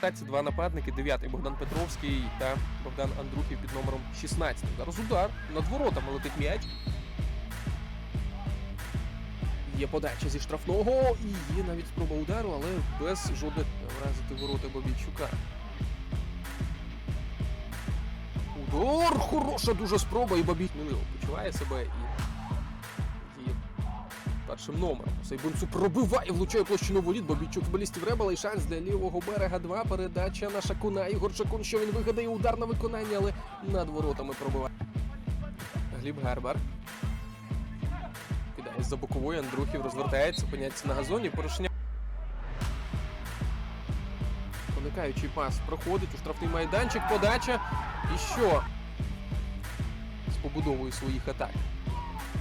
Це два нападники, дев'ятий Богдан Петровський та Богдан Андрухів під номером 16. Зараз удар над воротами летить м'яч. Є подача зі штрафного і є навіть спроба удару, але без жодних вразити ворота Бобійчука. Удар! Хороша дуже спроба, і Бабій сміливо почуває себе і першим номером. Сайбунцу пробиває, влучає площину воріт, Бабійчук футболістів Ребела і шанс для лівого берега. Два передача на Шакуна. Ігор Шакун, що він вигадає удар на виконання, але над воротами пробиває. Гліб Гербер. Кидає за бокової, Андрухів розвертається, опиняється на газоні. Порушення. Проникаючий пас проходить у штрафний майданчик, подача. І що? З побудовою своїх атак.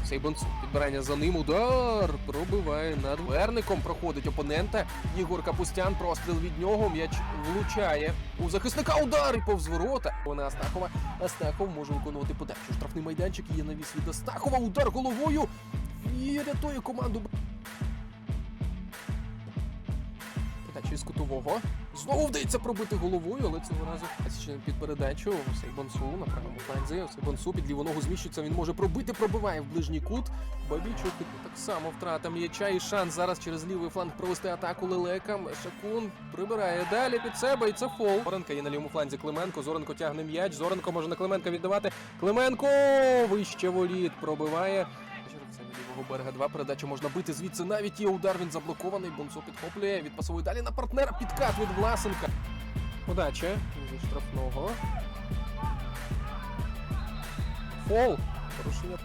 Сейбонцу. Підбирання за ним. Удар. Пробиває над верником. Проходить опонента. Ігор Капустян. Простріл від нього. М'яч влучає. У захисника удар і повз ворота. Вона Астахова. Астахов може виконувати подачу. Штрафний майданчик є навіс від Астахова. Удар головою. І рятує команду. Подача із кутового. Знову вдається пробити головою, але цього разу ще під передачу Сейбонсу на правому фланзі. Сейбонсу під ліву ногу зміщується. Він може пробити, пробиває в ближній кут. Бабічук так само втрата м'яча і шанс зараз через лівий фланг провести атаку лелека. Шакун прибирає далі під себе, і це фол. Зоренка є на лівому фланзі Клименко. Зоренко тягне м'яч. Зоренко може на Клименка віддавати. Клименко вище воліт пробиває. Лівого берега два передачі можна бити звідси. Навіть є удар. Він заблокований. Бонсо підхоплює. Відпасовує далі на партнера. Підкат від Власенка. Подача зі штрафного. Фол. Порушення.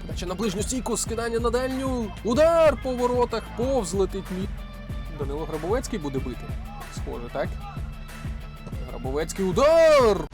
Подача на ближню стійку, скидання на дальню. Удар по воротах, повз летить мі. Данило Грабовецький буде бити. Схоже, так? Грабовецький удар!